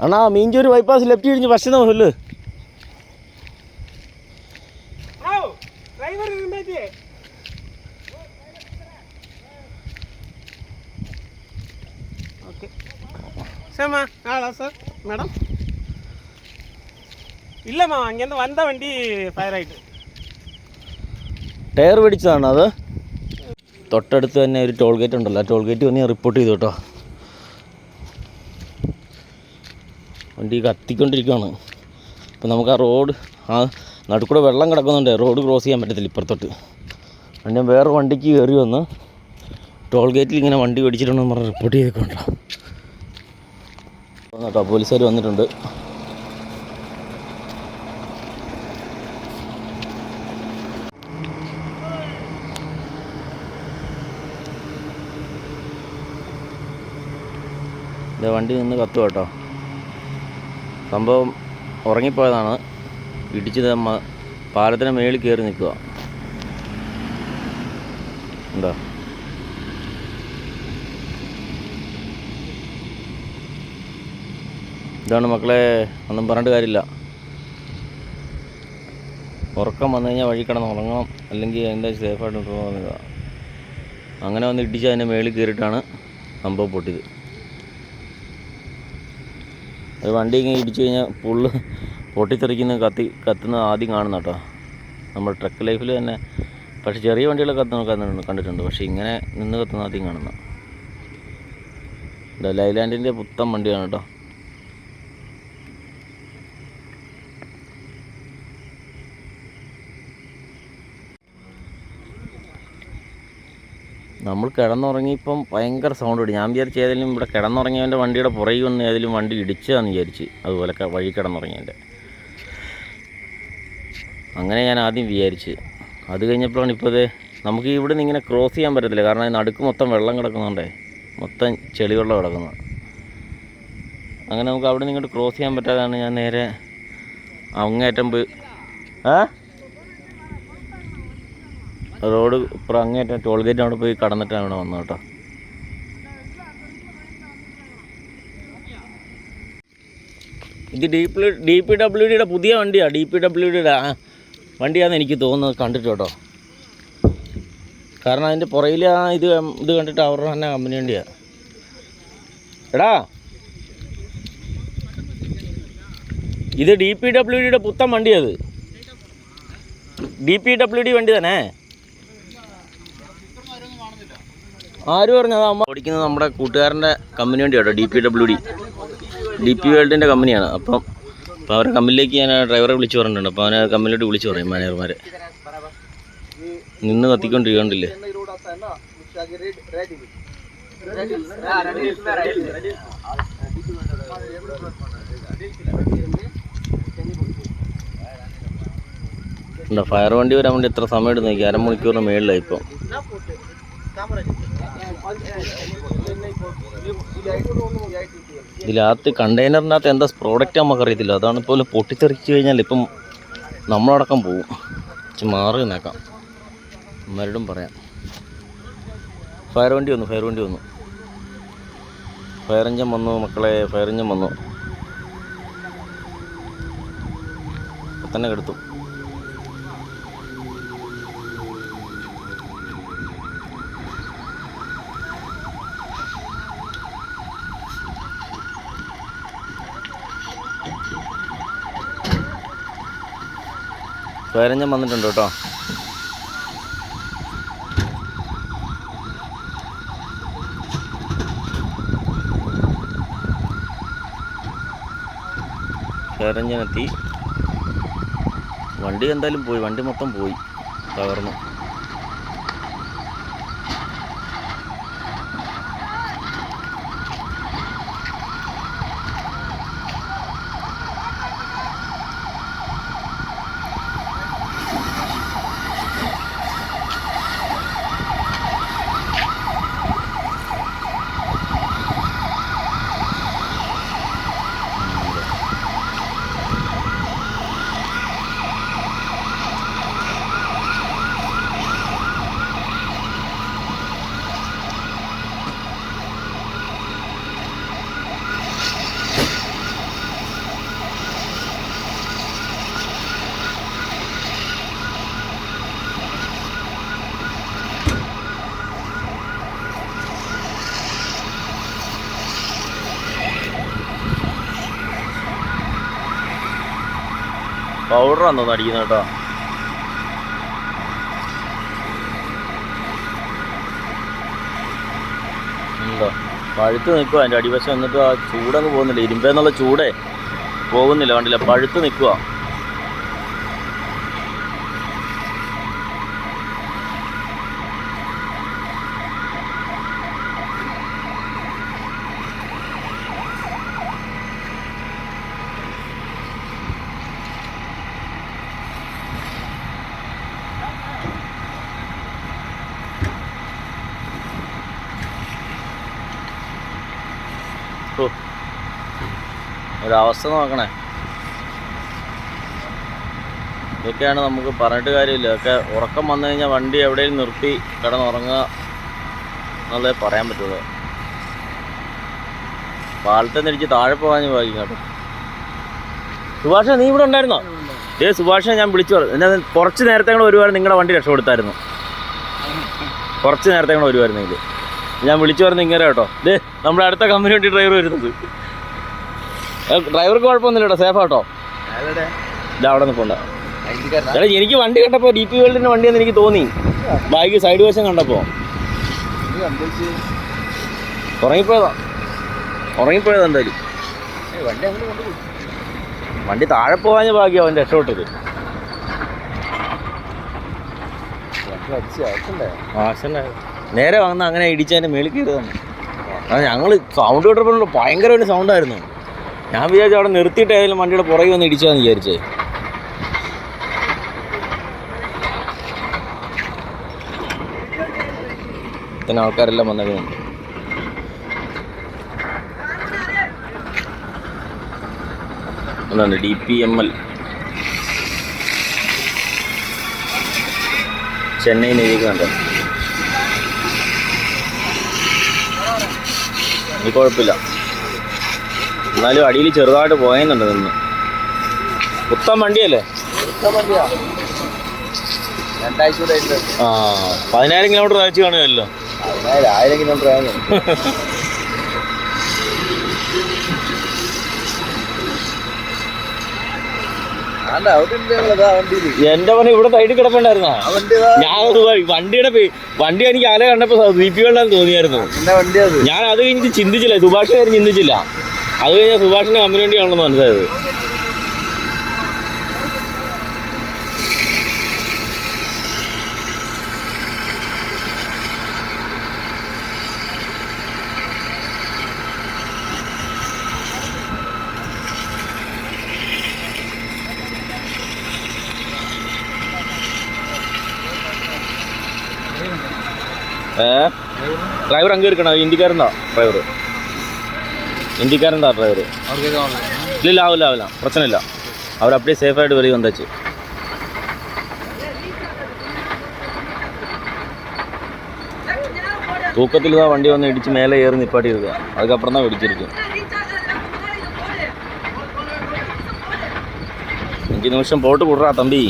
അണ്ണാ Minjur bypass left ഇടിഞ്ഞ് പക്ഷേ നോൽ madam ഇല്ലമ്മാ അങ്ങനെ വന്ന വണ്ടി ഫയറായിട്ട് ടയർ പിടിച്ചതാണ് അത്? തൊട്ടടുത്ത് തന്നെ ഒരു ടോൾഗേറ്റ് ഉണ്ടല്ലോ. ടോൾഗേറ്റ് ടോൾ വന്ന് റിപ്പോർട്ട് ചെയ്തു കേട്ടോ. വണ്ടി കത്തിക്കൊണ്ടിരിക്കുകയാണ് അപ്പോൾ നമുക്ക് ആ റോഡ് ആ നടുക്കൂടെ വെള്ളം കിടക്കുന്നുണ്ട്. റോഡ് ക്രോസ് ചെയ്യാൻ പറ്റത്തില്ല ഇപ്പുറത്തോട്ട്. ഞാൻ വേറെ വണ്ടിക്ക് കയറി വന്ന് ടോൾ ഗേറ്റിൽ ഇങ്ങനെ വണ്ടി ഓടിച്ചിട്ടുണ്ടെന്ന് പറഞ്ഞ് റിപ്പോർട്ട് ചെയ്തേക്കുണ്ടോ കേട്ടോ പോലീസുകാർ വന്നിട്ടുണ്ട്. വണ്ടി നിന്ന് കത്തു കേട്ടോ. സംഭവം ഉറങ്ങിപ്പോയതാണ്. ഇടിച്ച് നമ്മ പാലത്തിന് മേളിൽ കയറി നിൽക്കുക. എന്താ? ഇതാണ് മക്കളെ ഒന്നും പറഞ്ഞിട്ട് കാര്യമില്ല. ഉറക്കം വന്നു കഴിഞ്ഞാൽ വഴി കിടന്ന് ഉറങ്ങണം. അല്ലെങ്കിൽ അതിന്റെ സേഫായിട്ട് പോകുന്നത് അങ്ങനെ വന്ന് ഇടിച്ച് അതിന്റെ മേളിൽ കയറിയിട്ടാണ് സംഭവം പൊട്ടിയത്. അത് വണ്ടി ഇങ്ങനെ ഇടിച്ചു കഴിഞ്ഞാൽ ഫുള്ള് പൊട്ടിത്തെറിക്കുന്ന കത്തി കത്തുന്ന ആദ്യം കാണുന്ന കേട്ടോ. നമ്മൾ ട്രക്ക് ലൈഫിൽ തന്നെ. പക്ഷേ ചെറിയ വണ്ടികളെ കത്തുന്ന കണ്ടിട്ടുണ്ട് കണ്ടിട്ടുണ്ട്. പക്ഷേ ഇങ്ങനെ നിന്ന് കത്തുന്ന ആദ്യം കാണുന്ന. ലൈലാൻഡിന്റെ പുത്തൻ വണ്ടിയാണ് കേട്ടോ. നമ്മൾ കിടന്നുറങ്ങിയപ്പം ഭയങ്കര സൗണ്ട് ഇടി ഞാൻ വിചാരിച്ച ഏതെങ്കിലും ഇവിടെ കിടന്നുറങ്ങിയവന്റെ വണ്ടിയുടെ പുറകിൽ വന്ന് ഏതെങ്കിലും വണ്ടി ഇടിച്ചതാന്ന് വിചാരിച്ച് അതുപോലെ വഴി കിടന്നുറങ്ങിയതിന്റെ അങ്ങനെ ഞാൻ ആദ്യം വിചാരിച്ച്. അത് കഴിഞ്ഞപ്പോഴാണ് ഇപ്പോൾ ഇത് നമുക്ക് ഇവിടെ നിന്ന് ഇങ്ങനെ ക്രോസ് ചെയ്യാൻ പറ്റത്തില്ല. കാരണം നടുക്ക് മൊത്തം വെള്ളം കിടക്കുന്നുണ്ടേ മൊത്തം ചെളിവെള്ളം കിടക്കുന്നത് അങ്ങനെ നമുക്ക് അവിടെ നിന്ന് ഇങ്ങോട്ട് ക്രോസ് ചെയ്യാൻ പറ്റാതാണ് ഞാൻ നേരെ അങ്ങേറ്റം പോയി ആ റോഡ് ഇപ്പുറം അങ്ങേറ്റം ടോൾ ഗേറ്റ് അവിടെ പോയി കടന്നിട്ടാണ് ഇവിടെ വന്നത് കേട്ടോ. ഇത് D P D P W ഡിയുടെ പുതിയ വണ്ടിയാണ് ഡി പി ഡബ്ല്യു ഡിയുടെ വണ്ടിയാണെന്ന് എനിക്ക് തോന്നുന്നത് കണ്ടിട്ട് കേട്ടോ. കാരണം അതിന്റെ പുറയിൽ ആ ഇത് ഇത് കണ്ടിട്ട് അവരുടെ തന്നെ കമ്പനി വണ്ടിയാണ് എടാ. ഇത് ഡി പി ഡബ്ല്യു ഡിയുടെ പുത്തൻ വണ്ടിയത് ഡി പി ഡബ്ല്യു ഡി വണ്ടി തന്നെ. ആര് പറഞ്ഞത് അമ്മ? ഓടിക്കുന്നത് നമ്മുടെ കൂട്ടുകാരന്റെ company വണ്ടിയാട്ടോ D P W D D P വേൾഡിന്റെ കമ്പനിയാണ് അപ്പം അപ്പോൾ അവരുടെ കമ്പനിയിലേക്ക് ഞാൻ ഡ്രൈവറെ വിളിച്ച് പറഞ്ഞിട്ടുണ്ട്. അപ്പോൾ അവനെ കമ്പനിയിലോട്ട് വിളിച്ച് പറയും മാനേജർമാരെ നിന്ന് കത്തിക്കൊണ്ടിരിക്കണ്ടില്ലേ? ഫയർ വണ്ടി വരാൻ വേണ്ടി എത്ര സമയം എടുത്ത് നോക്കി അരമണിക്കൂറിന് മേളിലായി ഇപ്പം. ഇതിനകത്ത് കണ്ടെയ്നറിനകത്ത് എന്താ പ്രോഡക്റ്റ് നമുക്ക് അറിയത്തില്ല അതാണ് ഇപ്പോൾ പൊട്ടിത്തെറിച്ച് കഴിഞ്ഞാൽ ഇപ്പം നമ്മളടക്കം പോവും. മാറി നിന്നേക്കാം. മരടും പറയാം. ഫയർ വണ്ടി വന്നു ഫയർ വണ്ടി വന്നു. ഫയർ എഞ്ചിൻ വന്നു മക്കളെ ഫയർ എഞ്ചിൻ വന്നു. തന്നെ കെടുത്തു. എഞ്ചിൻ വന്നിട്ടുണ്ട് കേട്ടോ. സ്വരഞ്ഞനെത്തി വണ്ടി എന്തായാലും പോയി. വണ്ടി മൊത്തം പോയി. തകർന്നു. പൗഡറാന്ന് തോന്നുന്നു അടിക്കുന്നത് കേട്ടോ. ഉണ്ടോ? പഴുത്ത് നിൽക്കുക അതിന്റെ അടിവശം എന്നിട്ട് ആ ചൂടങ്ങ് പോകുന്നില്ല. ഇരുമ്പെന്നുള്ള ചൂടേ പോകുന്നില്ല. കണ്ടില്ല? പഴുത്ത് നിൽക്കുക ഒരവസ്ഥ നോക്കണേ. ഇതൊക്കെയാണ് നമുക്ക് പറഞ്ഞിട്ട് കാര്യമില്ല. ഒക്കെ ഉറക്കം വന്നു കഴിഞ്ഞാൽ വണ്ടി എവിടെയും നിർത്തി കിടന്നുറങ്ങുക എന്നുള്ളതേ പറയാൻ പറ്റുള്ളൂ. പാലത്തെ നിരിച്ച് താഴെ പോകാൻ ഭാഗ്യം കേട്ടോ സുഭാഷ നീ ഇവിടെ ഉണ്ടായിരുന്നോ? ഏ സുഭാഷ ഞാൻ വിളിച്ചു പറഞ്ഞു. എന്നാൽ കുറച്ച് നേരത്തെ കൂടെ ഒരുപാട് നിങ്ങളുടെ വണ്ടി രക്ഷപ്പെടുത്തായിരുന്നു. കുറച്ച് നേരത്തെ കൂടെ വരുമായിരുന്നെങ്കിൽ ഞാൻ വിളിച്ചു പറഞ്ഞു ഇങ്ങനെ കേട്ടോ. ദേ നമ്മുടെ അടുത്ത കമ്പനി വണ്ടി ഡ്രൈവർ വരുന്നത്. ഡ്രൈവർക്ക് കുഴപ്പമൊന്നുമില്ല സേഫ് ആട്ടോ. അവിടെ നിൽക്കണ്ട എടാ എനിക്ക് വണ്ടി കണ്ടപ്പോ ഡി പി വേൾഡിന്റെ വണ്ടിയെന്ന് എനിക്ക് തോന്നി. ബാഗ് സൈഡ് വശം കണ്ടപ്പോൾ ഉറങ്ങിപ്പോയതാ. ഉറങ്ങിപ്പോയതാ എന്തായാലും. വണ്ടി താഴെ പോകാൻ ഭാഗ്യം അവൻ രക്ഷപ്പെട്ടത്. നേരെ വന്ന് അങ്ങനെ ഇടിച്ചതിന്റെ മേളിൽ കയറിയതാണ്. ഞങ്ങൾ സൗണ്ട് കേട്ടപ്പോൾ ഒരു സൗണ്ടായിരുന്നു ഞാൻ വിചാരിച്ചു അവിടെ നിർത്തിയിട്ട് ഏതെങ്കിലും വണ്ടിയുടെ പുറകെ വന്ന് ഇടിച്ചാന്ന് വിചാരിച്ചേ. ഇത്തന്നെ ആൾക്കാരെല്ലാം വന്നേക്കുന്നുണ്ട്. എന്താണ് D P M L Chennai എഴുതിക്കുന്നുണ്ട് ഇനി കുഴപ്പമില്ല. എന്നാലും അടിയിൽ ചെറുതായിട്ട് പോയെന്നുണ്ട് നിന്ന്. ഉത്തം വണ്ടിയല്ലേ? ആ പതിനായിരം കിലോമീറ്റർ അയച്ചു കാണുമല്ലോ ആയിരം കിലോമീറ്റർ എന്റെ പണി ഇവിടെ സൈഡിൽ കിടപ്പുണ്ടായിരുന്നാ? ഞാൻ വണ്ടിയുടെ വണ്ടി എനിക്ക് ആലെ കണ്ടപ്പോ വെള്ളം തോന്നിയായിരുന്നു. ഞാൻ അത് കഴിഞ്ഞ് ചിന്തിച്ചില്ല. സുഭാഷ് കാര്യം ചിന്തിച്ചില്ല. അത് കഴിഞ്ഞാൽ സുഭാഷിന്റെ കമ്പനി വണ്ടിയാണെന്ന് മനസ്സിലായത്. ഡ്രൈവർ? അങ്ങ് എടുക്കണം? ഇന്ത്യക്കാരനാ ഡ്രൈവർ? ஹிந்திக்காரன் டிரைவர் இல்லை ஆகல ஆகலாம் பிரச்சனை இல்லை அவர் அப்படியே சேஃபாக ஆகிட்டு வெளியே வந்தாச்சு தூக்கத்தில் தான் வண்டி வந்து இடித்து மேலே ஏறி நிப்பாட்டி இருக்கு அதுக்கப்புறம் தான் வெடிச்சிருக்கு அஞ்சு நிமிஷம் போட்டு விட்றா தம்பி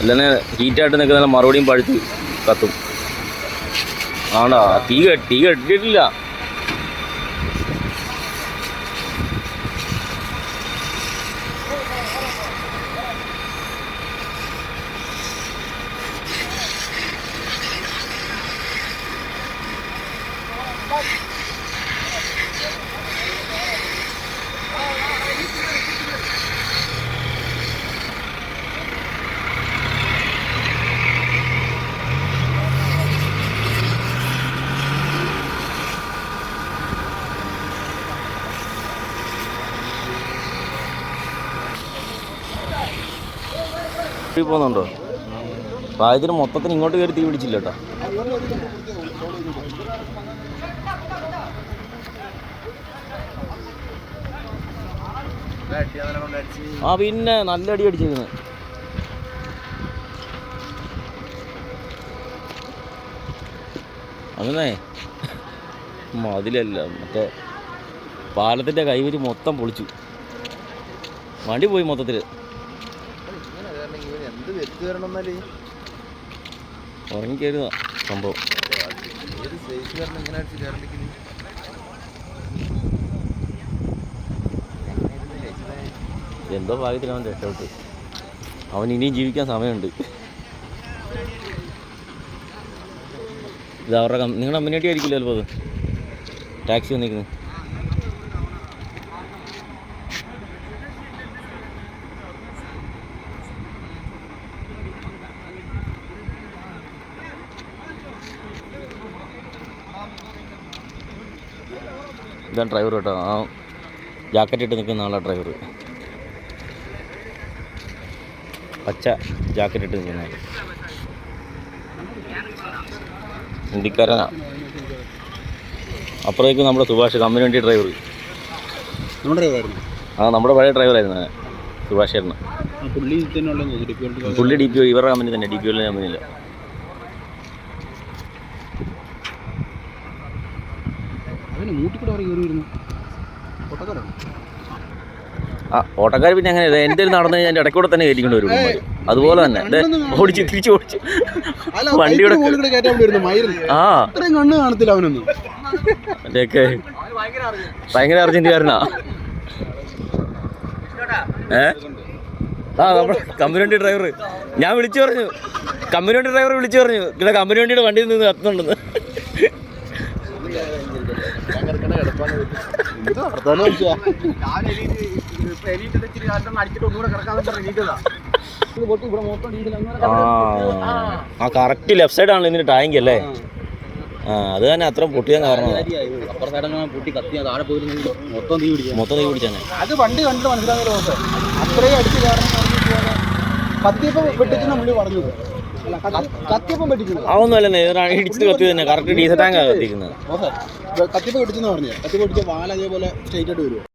இல்லைன்னா ஹீட்டாയിട്ട് നിൽക്കുന്നതിൽ മറുപടിയും പഴുത്തി കത്തും ആണ്ടാ തീ തീ കെട്ടിയിട്ടില്ല തീ പോകുന്നുണ്ടോ? ഭാഗ്യത്തിന് മൊത്തത്തിന് ഇങ്ങോട്ട് കയറി തീ പിടിച്ചില്ല കേട്ടോ. ആ പിന്നെ നല്ല അടി അടിച്ചിരുന്നു അങ്ങനെ മതിലല്ല മറ്റേ പാലത്തിന്റെ കൈവരി മൊത്തം പൊളിച്ചു. വണ്ടി പോയി മൊത്തത്തിൽ ഉറങ്ങിക്കരുതാ സംഭവം. ഏത് സൈസ് അവൻ എന്തോ രക്ഷപ്പെട്ടു. അവൻ ഇനിയും ജീവിക്കാൻ സമയമുണ്ട്. ഇത് അവരുടെ നിങ്ങളുടെ കമ്പനിയായിട്ട് ആയിരിക്കില്ല ചിലപ്പോൾ അത്? ടാക്സി വന്നിരിക്കുന്നത്. ഇതാണ് ഡ്രൈവർ കേട്ടോ. ആ ജാക്കറ്റ് ഇട്ട് നിൽക്കുന്ന ആളാണ് ഡ്രൈവർ പച്ച ജാക്കറ്റ് ഇട്ട് നിൽക്കുന്ന ആൾ ഇന്ത്യക്കാരനാ അപ്പുറത്തേക്ക് നമ്മുടെ സുഭാഷ് കമ്പനി വണ്ടി ഡ്രൈവർ ആ നമ്മുടെ പഴയ ഡ്രൈവറായിരുന്നു സുഭാഷ് ചേട്ടന്. ആ പുള്ളി ഡി പി ഒ ഇവരുടെ കമ്പനി തന്നെ ഡി പി ഒ കമ്പനിയിൽ അവന് മൂട്ടിക്കൂടെ അവർ കയറി വരുന്നു ആ ഓട്ടക്കാർ പിന്നെ അങ്ങനെ എന്തെങ്കിലും നടന്നു കഴിഞ്ഞാൽ എന്റെ ഇടയ്ക്കൂടെ തന്നെ കയറ്റിക്കൊണ്ട് വരും അതുപോലെ തന്നെ. ഓടിച്ച് തിരിച്ച് ഓടിച്ച്. വണ്ടിയുടെ ആ. കണ്ണ് കാണത്തില്ല അവനൊന്നും. ഭയങ്കര അർജന്റുകാരനാ. ഏ? ആ നമ്മുടെ കമ്പനി വണ്ടി ഡ്രൈവർ ഞാൻ വിളിച്ചു പറഞ്ഞു. കമ്പനി വണ്ടി ഡ്രൈവർ വിളിച്ചു പറഞ്ഞു. ഇവിടെ കമ്പനി വണ്ടിയുടെ വണ്ടിയിൽ നിന്ന് കത്തുന്നുണ്ടെന്ന് എന്ത് വർത്താനം ആ. കറക്റ്റ് ലെഫ്റ്റ് സൈഡാണ് ഇതിന്റെ ടാങ്ക് അല്ലേ? ആ അത് തന്നെ അത്ര പൊട്ടിയാൻ കാരണം മൊത്തം തീ പിടിച്ചാണ് അത് പണ്ട് കണ്ടിട്ട് മനസ്സിലാകുന്ന അത്രയും അടിച്ച് കാരണം കത്തിയപ്പം വെട്ടിച്ചെന്ന പുള്ളി പറഞ്ഞത് കത്തിയപ്പം വെട്ടിച്ചത് അതൊന്നും അല്ലേ ഇടിച്ചിട്ട് കത്തി തന്നെ. കറക്റ്റ് ഡീസൽ ടാങ്കാണ് കത്തിക്കുന്നത്. കത്തിയപ്പം കിട്ടിച്ചെന്ന് പറഞ്ഞു. കത്തിപ്പ് വെട്ടിച്ച വാല അതേപോലെ സ്ട്രൈറ്റ് ആയിട്ട് വരുമോ